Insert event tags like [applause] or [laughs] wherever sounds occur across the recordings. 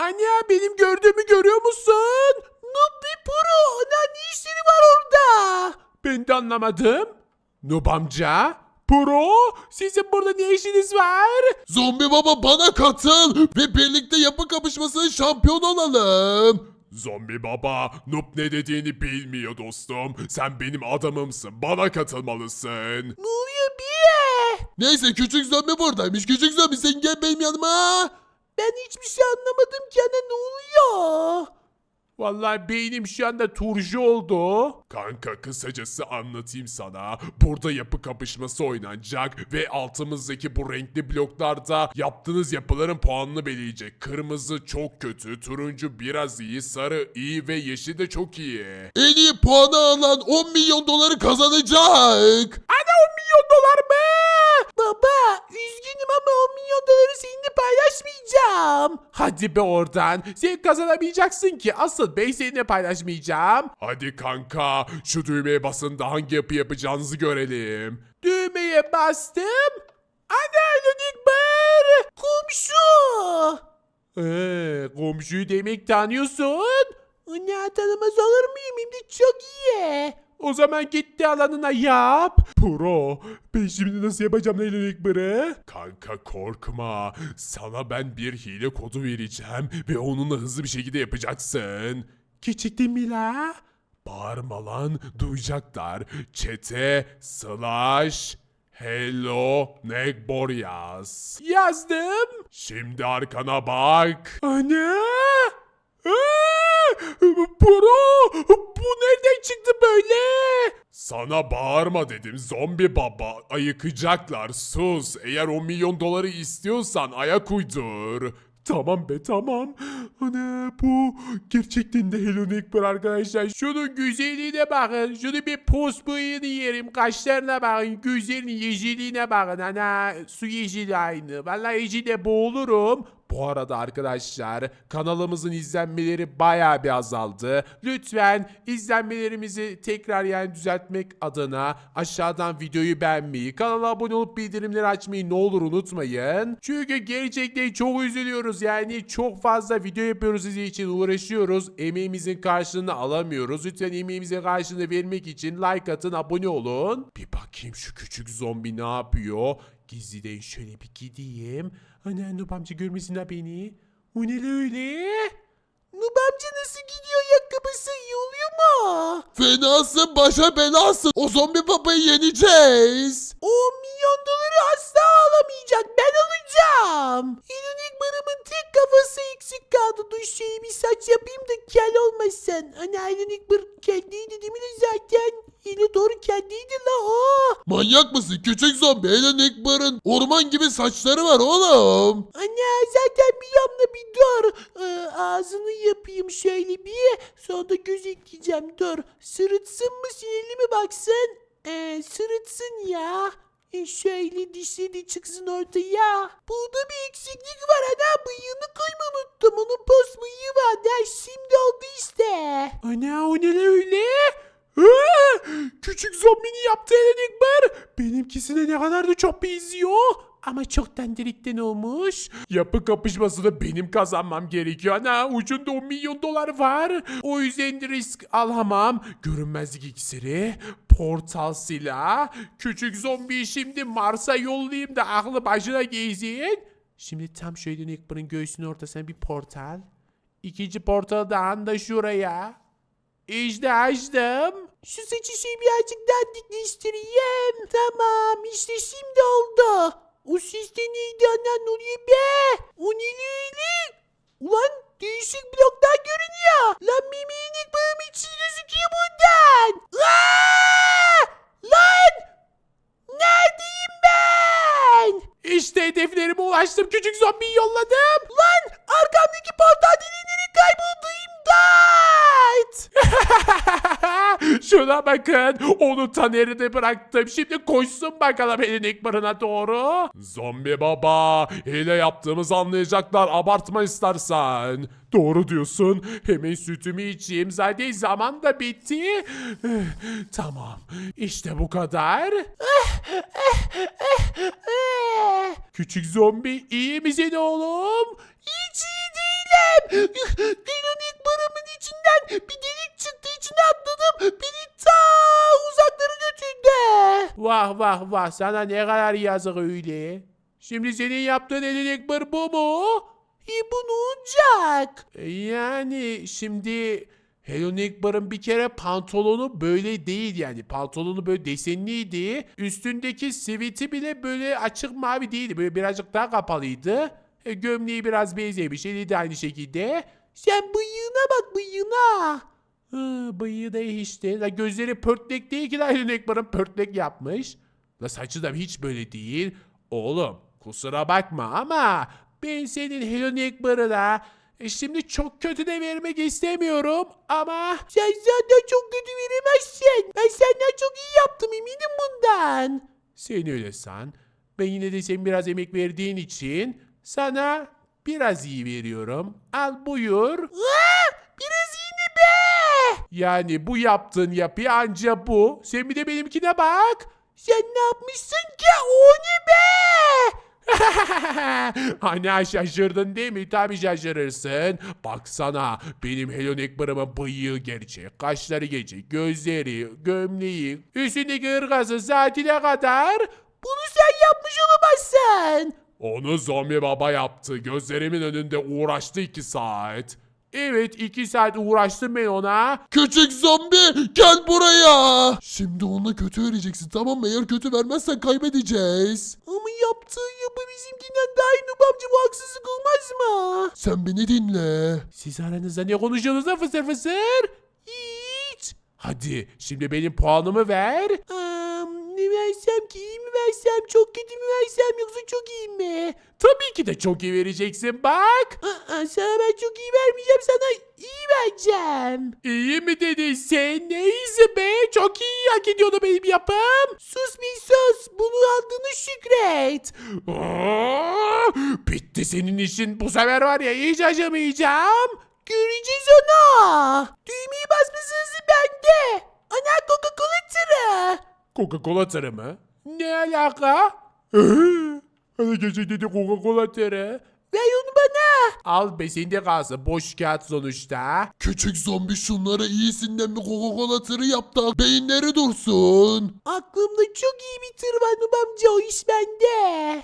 Anne benim gördüğümü görüyor musun? Nubbi Pro. Ana ne işleri var orada? Ben de anlamadım. Nub amca. Pro sizin burada ne işiniz var? Zombi baba bana katıl ve birlikte yapı kapışmasının şampiyon olalım. Zombi baba, Noob ne dediğini bilmiyor dostum. Sen benim adamımsın, bana katılmalısın. Ne oluyor bir? Neyse küçük zombi buradaymış. Küçük zombi sen gel benim yanıma. Ben hiçbir şey anlamadım ki ana ne oluyor? Vallahi beynim şu anda turşu oldu. Kanka kısacası anlatayım sana. Burada yapı kapışması oynanacak ve altımızdaki bu renkli bloklarda yaptığınız yapıların puanını belirleyecek. Kırmızı çok kötü, turuncu biraz iyi, sarı iyi ve yeşil de çok iyi. En iyi puanı alan 10 milyon doları kazanacak. Ana 10 milyon dolar mı? Baba üzgünüm ama 10 milyon doları seninle paylaşmayacağım. Hadi be oradan. Sen kazanamayacaksın ki. Asıl ben seninle paylaşmayacağım. Hadi kanka, şu düğmeye basın da hangi yapı yapacağınızı görelim. Düğmeye bastım. Ana Ludik Bar. Komşu. Ee, komşuyu demek tanıyorsun. Ana tanımaz olur muyum? Hem de çok iyi. O zaman gitti alanına yap. Pro, ben şimdi nasıl yapacağım Leyla Ekber'i? Kanka korkma. Sana ben bir hile kodu vereceğim ve onunla hızlı bir şekilde yapacaksın. Gerçekten mi la? Bağırma lan, duyacaklar. Çete slash hello Negbor yaz. Yazdım. Şimdi arkana bak. Ana! Aa! Pro! Bu nereden çıktı böyle? Sana bağırma dedim zombi baba. Ayıkacaklar sus. Eğer 10 milyon doları istiyorsan ayak uydur. Tamam be tamam. Ana bu gerçekten de Hello Neighbor arkadaşlar. Şunun güzelliğine bakın. Şunu bir pos bıyığını yerim. Kaşlarına bakın. Güzelliğin yeşilliğine bakın. Ana su yeşili aynı. Vallahi yeşilde boğulurum. Bu arada arkadaşlar kanalımızın izlenmeleri bayağı bir azaldı. Lütfen izlenmelerimizi tekrar yani düzeltmek adına aşağıdan videoyu beğenmeyi, kanala abone olup bildirimleri açmayı ne olur unutmayın. Çünkü gerçekten çok üzülüyoruz yani çok fazla video yapıyoruz sizin için uğraşıyoruz. Emeğimizin karşılığını alamıyoruz. Lütfen emeğimizin karşılığını vermek için like atın, abone olun. Bir bakayım şu küçük zombi ne yapıyor. Gizliden şöyle bir gideyim. Ana Nub amca görmesin ha beni. O ne öyle? Nub amca nasıl gidiyor ayakkabısı iyi oluyor mu? Fenasın başa belasın. O zombi babayı yeneceğiz. 10 milyon doları asla alamayacak ben alacağım. İlonik barımın tek kafası eksik kaldı. Dur şöyle bir saç yapayım da kel olmasın. Ana İlonik bar kendiydi değil mi lan zaten? İlo doğru kendiydi la o. Manyak mısın küçük zombi? Helen Ekbar'ın orman gibi saçları var oğlum. Anne zaten bir yanına bir dur. Ee, ağzını yapayım şöyle bir. Sonra da göz ekleyeceğim dur. Sırıtsın mı sinirli mi baksın? Ee, sırıtsın ya. E şöyle dişleri de çıksın ortaya. Burada bir eksiklik var ana bıyığını koyma unuttum. Onun pos bıyığı var. Der şimdi oldu işte. Ana o ne öyle? Aa, küçük zombinin yaptığı elenik var. Benimkisine ne kadar da çok benziyor. Ama çok dandirikten olmuş. Yapı kapışmasını benim kazanmam gerekiyor. Ana ucunda 10 milyon dolar var. O yüzden de risk alamam. Görünmezlik iksiri, portal silah, küçük zombiyi şimdi Mars'a yollayayım da aklı başına gezin. Şimdi tam şöyle Nickbur'ın göğsünün ortasına bir portal. İkinci portalı da anda şuraya. İşte açtım. Şu saçı şey birazcık dandikleştireyim. Tamam işte şimdi oldu. O ses de neydi anan oraya be? O neli öyle? Ulan değişik bloklar görünüyor. Lan miminik bağım içi gözüküyor buradan. Aa! Lan! Neredeyim ben? İşte hedeflerime ulaştım. Küçük zombiyi yolladım. Lan arkamdaki portal deliğleri kayboldu. İmdat! [laughs] Şuna bakın. Onu taneride bıraktım. Şimdi koşsun bakalım elin ekbarına doğru. Zombi baba, hile yaptığımızı anlayacaklar. Abartma istersen. Doğru diyorsun. Hemen sütümü içeyim. Zaten zaman da bitti. [sighs] tamam. İşte bu kadar. [laughs] Küçük zombi iyi misin oğlum? İyi değilim. Dinonik barımın içinden bir delik çıktı içine atladım. Beni ta uzaklara götürdü. Vah vah vah sana ne kadar yazık öyle. Şimdi senin yaptığın elin ekber bu mu? E bu ne olacak? Yani şimdi Hello Ekbar'ın bir kere pantolonu böyle değil yani. Pantolonu böyle desenliydi. Üstündeki siviti bile böyle açık mavi değildi. Böyle birazcık daha kapalıydı. E, gömleği biraz benzemiş. Eli de aynı şekilde. Sen bıyığına bak bıyığına. Hı, bıyığı da işte. La gözleri pörtlek değil ki la Hello Ekbar'ın pörtlek yapmış. La saçı da hiç böyle değil. Oğlum kusura bakma ama ben senin Hello Ekbar'ına e şimdi çok kötü de vermek istemiyorum ama... Sen zaten çok kötü veremezsin. Ben senden çok iyi yaptım eminim bundan. Sen öyle san. Ben yine de sen biraz emek verdiğin için sana biraz iyi veriyorum. Al buyur. biraz iyi ne be? Yani bu yaptığın yapı anca bu. Sen bir de benimkine bak. Sen ne yapmışsın ki? O ne be? [laughs] Hani şaşırdın değil mi? Tabii şaşırırsın. Baksana benim Hello Ekbar'ımın bıyığı gerçek, kaşları gerçek, gözleri, gömleği, üstündeki ırgası saatine kadar. Bunu sen yapmış olamazsın. Onu zombi baba yaptı. Gözlerimin önünde uğraştı iki saat. Evet iki saat uğraştım ben ona. Küçük zombi gel buraya. Şimdi ona kötü vereceksin tamam mı? Eğer kötü vermezsen kaybedeceğiz. Ama yaptığı yapı bizimkinden daha iyi Nub amca bu haksızlık olmaz mı? Sen beni dinle. Siz aranızda ne konuşuyorsunuz da fısır fısır? Hiç. Hadi şimdi benim puanımı ver. ne versem çok kötü mü versem yoksa çok iyi mi? Tabii ki de çok iyi vereceksin bak. sana ben çok iyi vermeyeceğim sana iyi vereceğim. İyi mi dedin sen? Ne iyisi be? Çok iyi hak ediyordu benim yapım. Sus bir sus. Bunu aldığını şükret. Aa, bitti senin işin. Bu sefer var ya hiç acımayacağım. Göreceğiz onu. Düğmeyi basmasınızı bende. Ana Coca-Cola tırı. Coca-Cola tırı mı? Ne alaka? Hani gerçekten de Coca-Cola tırı. Ver onu bana. Al be sende kalsın. Boş kağıt sonuçta. Küçük zombi şunlara iyisinden bir Coca-Cola tırı yap da beyinleri dursun. Aklımda çok iyi bir tır var Nub amca o iş bende.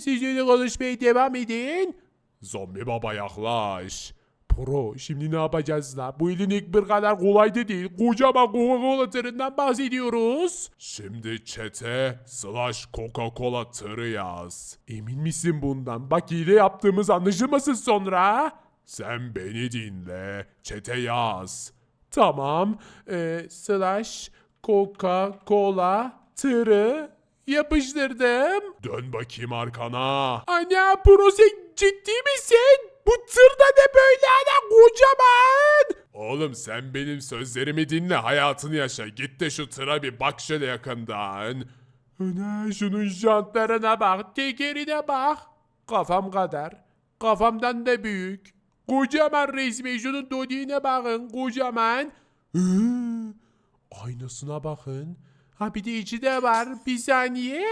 Siz öyle konuşmaya devam edin. Zombi baba yaklaş. Pro şimdi ne yapacağız la? Bu elin ilk bir kadar kolay da değil. Kocaman Coca-Cola tırından bahsediyoruz. Şimdi çete slash Coca-Cola tırı yaz. Emin misin bundan? Bak hile yaptığımız anlaşılmasın sonra. Sen beni dinle. Çete yaz. Tamam. Ee, slash Coca-Cola tırı yapıştırdım. Dön bakayım arkana. Ana Pro sen ciddi misin? Bu tır da ne böyle ana kocaman? Oğlum sen benim sözlerimi dinle hayatını yaşa. Git de şu tıra bir bak şöyle yakından. Ana şunun jantlarına bak, tekerine bak. Kafam kadar. Kafamdan da büyük. Kocaman resmi şunun dodiğine bakın kocaman. Aynasına bakın. Ha bir de içi de var. Bir saniye.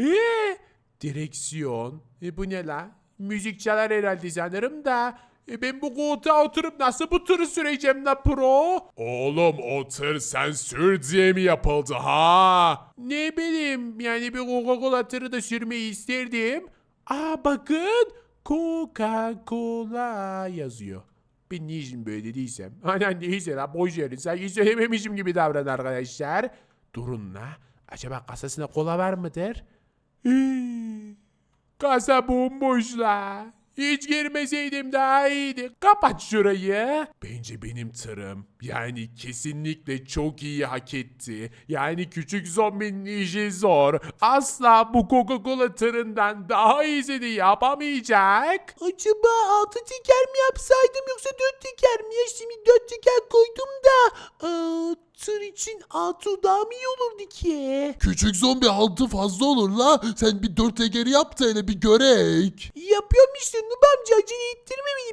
Ee, direksiyon. E bu ne la? Müzik çalar herhalde sanırım da. E ben bu koltuğa oturup nasıl bu tırı süreceğim la pro? Oğlum o tır sen sür diye mi yapıldı ha? Ne bileyim yani bir Coca-Cola tırı da sürmeyi isterdim. Aa bakın Coca-Cola yazıyor. Ben niçin böyle dediysem. [laughs] Anan neyse la boş verin. Sanki söylememişim gibi davran arkadaşlar. Durun la. Acaba kasasında kola var mıdır? Hii, Kasa bomboş la. Hiç girmeseydim daha iyiydi. Kapat şurayı. Bence benim tırım. Yani kesinlikle çok iyi hak etti. Yani küçük zombinin işi zor. Asla bu Coca-Cola tırından daha iyisini yapamayacak. Acaba altı teker mi yapsaydım yoksa dört teker mi? Ya şimdi dört teker koydum da aa, tır için altı daha mı iyi olurdu ki? Küçük zombi altı fazla olur la. Sen bir dört tekeri yap da hele bir görek. Yapıyorum işte Nub amca acele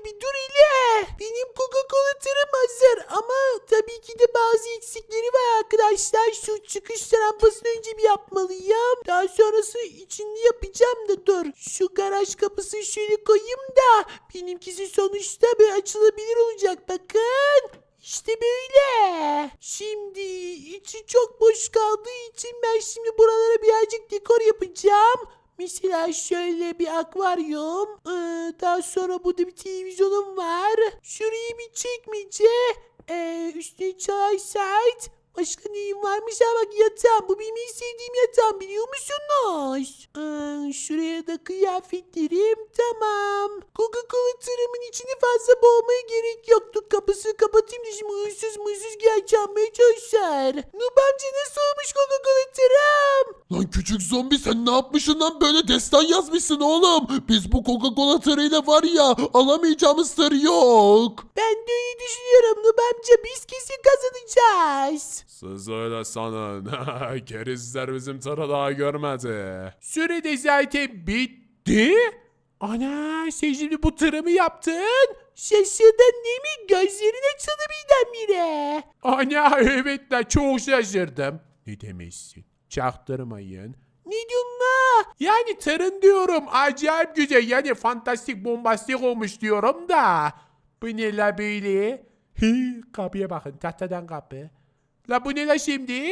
bir dur hele. Benim Coca-Cola tırım hazır ama tabii ki de bazı eksikleri var arkadaşlar. Şu çıkış rampasını önce bir yapmalıyım. Daha sonrası içinde yapacağım da dur. Şu garaj kapısını şöyle koyayım da benimkisi sonuçta böyle açılabilir olacak bakın. İşte böyle. Şimdi içi çok boş kaldığı için ben şimdi buralara birazcık dekor yapacağım. Mesela şöyle bir akvaryum. Ee, daha sonra burada bir televizyonum var. Şurayı bir çekmece. Ee, üstüne çay saat. Başka neyim varmış ha bak yatağım. Bu benim en sevdiğim yatağım biliyor musunuz? Ee, şuraya da kıyafetlerim tamam. Coca-Cola tırımın içini fazla boğmaya gerek yoktu. Kapısını kapatayım da şimdi hırsız mırsız gel çalmaya çalışır. Nub amca nasıl olmuş Coca-Cola tırım? Lan küçük zombi sen ne yapmışsın lan böyle destan yazmışsın oğlum. Biz bu Coca-Cola tırıyla var ya alamayacağımız tır yok. Ben de öyle düşünüyorum Nub amca biz kesin kazanacağız. Siz öyle sanın. [laughs] Kerizler bizim tırı daha görmedi. Süre de zaten bitti. Ana sen şimdi bu tırımı yaptın. Şaşırdın değil mi? Gözlerin açıldı birdenbire. Ana evet de çok şaşırdım. Ne demezsin? Çaktırmayın. Ne diyorsun? Yani tırın diyorum acayip güzel yani fantastik bombastik olmuş diyorum da. Bu ne la böyle? Hi, kapıya bakın tahtadan kapı. La bu ne la şimdi?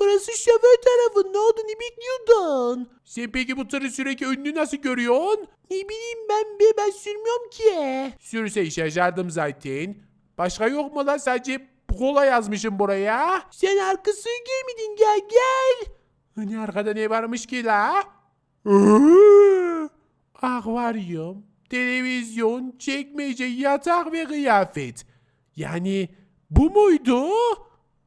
Burası şoför tarafı. Ne oldu? Ne bekliyordun? Sen peki bu tırı sürekli önünü nasıl görüyorsun? Ne bileyim ben be ben sürmüyorum ki. Sürse şaşardım zaten. Başka yok mu la sadece kola yazmışım buraya. Sen arkasını görmedin gel gel. Hani arkada ne varmış ki la? Akvaryum, televizyon, çekmece, yatak ve kıyafet. Yani bu muydu?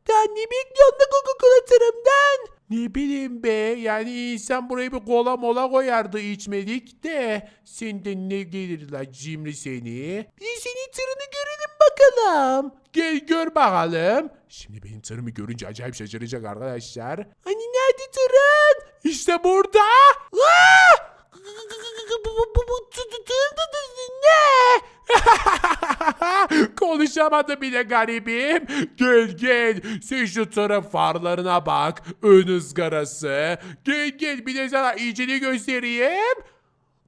Daha ne bekliyorsun da Coca-Cola tırımdan? Ne bileyim be yani insan buraya bir kola mola koyardı içmedik de senden ne gelir la cimri seni. Bir senin tırını görelim bakalım. Gel gör bakalım. Şimdi benim tırımı görünce acayip şaşıracak arkadaşlar. Hani nerede tırın? İşte burada. Aa! [laughs] Ne? Konuşamadı bile garibim. Gel gel. Sen şu tırın farlarına bak. Ön ızgarası. Gel gel bir de sana iyicini göstereyim.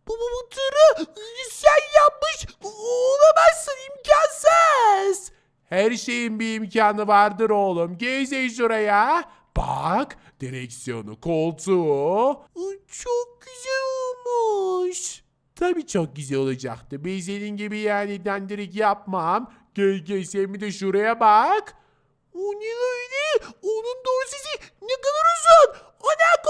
Bu, bu, bu tırı sen yapmış olamazsın imkansız. Her şeyin bir imkanı vardır oğlum. Gel şuraya. Bak. Direksiyonu, koltuğu. Çok güzel olmuş. Tabii çok güzel olacaktı. Ben gibi yani dandirik yapmam. Gel gel sen bir de şuraya bak. O ne öyle? Onun doğru sesi ne kadar uzun. Ana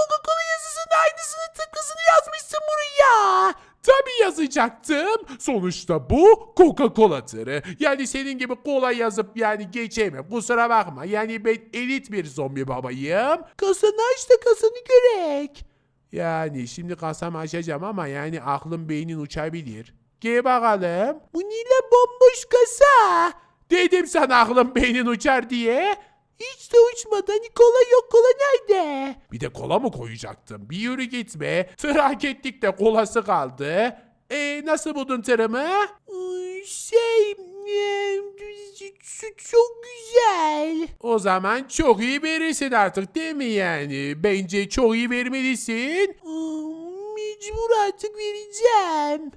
Tabii yazacaktım. Sonuçta bu Coca-Cola tırı. Yani senin gibi kola yazıp yani geçemem. Kusura bakma. Yani ben elit bir zombi babayım. Kasanı aç da kasanı görek. Yani şimdi kasamı açacağım ama yani aklım beynin uçabilir. Gel bakalım. Bu ne la bomboş kasa? Dedim sana aklım beynin uçar diye. Hiç de uçmadı. Hani kola yok kola nerede? Bir de kola mı koyacaktım? Bir yürü gitme. Tır hak ettik de kolası kaldı. E nasıl buldun? Ay, Şey e, şu çok güzel. O zaman çok iyi verirsin artık değil mi yani? Bence çok iyi vermelisin. Mecbur artık vereceğim.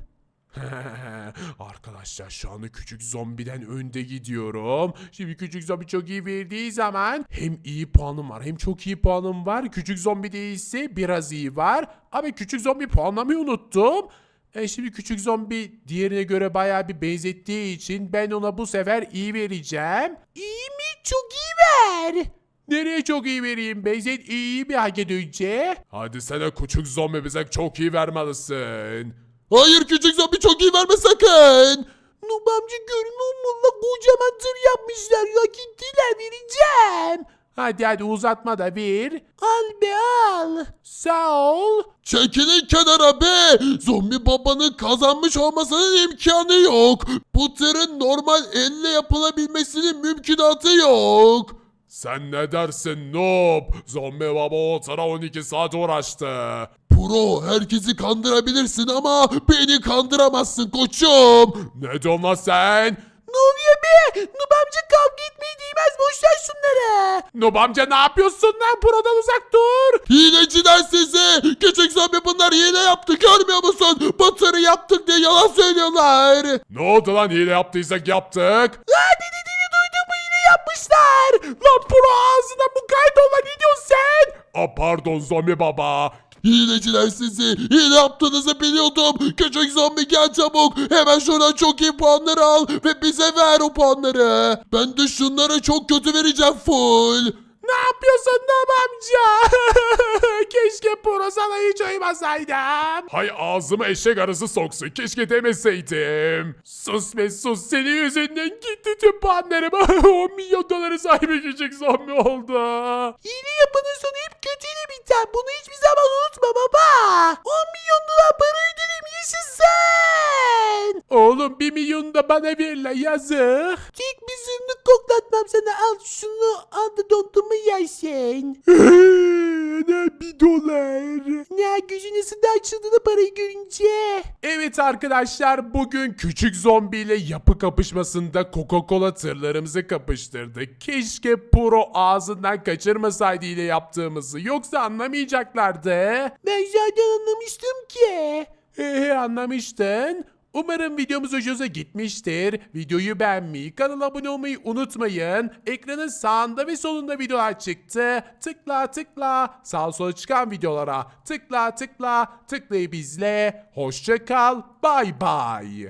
[laughs] Arkadaşlar şu anda küçük zombiden önde gidiyorum. Şimdi küçük zombi çok iyi verdiği zaman hem iyi puanım var hem çok iyi puanım var. Küçük zombi değilse biraz iyi var. Ama küçük zombi puanlamayı unuttum. E şimdi küçük zombi diğerine göre bayağı bir benzettiği için ben ona bu sefer iyi vereceğim. İyi mi? Çok iyi ver. Nereye çok iyi vereyim be? Sen iyi bir hak edince. Hadi sana küçük zombi bize çok iyi vermelisin. Hayır küçük zombi çok iyi verme sakın. Nub amca görmüyor musun kocaman tır yapmışlar. Yok ettiler vereceğim. Hadi hadi uzatma da ver. Al be al. Sağ ol. Çekilin kenara be. Zombi babanın kazanmış olmasının imkanı yok. Bu tırın normal elle yapılabilmesinin mümkünatı yok. Sen ne dersin noob? Zombi baba o tıra 12 saat uğraştı. Pro herkesi kandırabilirsin ama beni kandıramazsın koçum. Ne diyorsun lan sen? Ne oluyor be? Nub amca kavga etmeyi değmez. Boş ver şunları. Nob amca ne yapıyorsun lan? Buradan uzak dur. Hileciler sizi. Küçük zombi bunlar hile yaptı görmüyor musun? Batırı yaptık diye yalan söylüyorlar. Ne oldu lan hile yaptıysak yaptık. Aa dediğini duydum mu yine yapmışlar. Lan pro ağzına mukayyet ol lan ne diyorsun sen? Aa pardon zombi baba. Hileciler sizi. Hile yaptığınızı biliyordum. Küçük zombi gel çabuk. Hemen şuradan çok iyi puanları al ve bize ver o puanları. Ben de şunlara çok kötü vereceğim full. Ne yapıyorsun Nob amca? [laughs] Keşke pro sana hiç uymasaydım. Hay ağzıma eşek arısı soksun. Keşke demeseydim. Sus be sus senin yüzünden gitti tüm puanlarım. [laughs] 10 milyon doları sahibi küçük zombi oldu. Hile yapanın sonu hep kötüyle biter. Bunu hiçbir zaman unutma baba. 10 milyon dolar para ödedim yaşasın. Oğlum 1 milyon da bana ver la yazık. Tek bir zırnık koklatmam sana. Al şunu al da dondurma yersin. ne bir dolar. Ne gözün nasıl da açıldığını parayı görünce. Evet arkadaşlar bugün küçük zombiyle yapı kapışmasında Coca-Cola tırlarımızı kapıştırdık. Keşke Pro ağzından kaçırmasaydı ile yaptığımızı yoksa anlamayacaklardı. Ben zaten anlamıştım ki. He anlamıştın. Umarım videomuz hoşunuza gitmiştir. Videoyu beğenmeyi, kanala abone olmayı unutmayın. Ekranın sağında ve solunda videolar çıktı. Tıkla tıkla sağ sola çıkan videolara tıkla tıkla tıklayıp izle. Hoşça kal. Bay bay.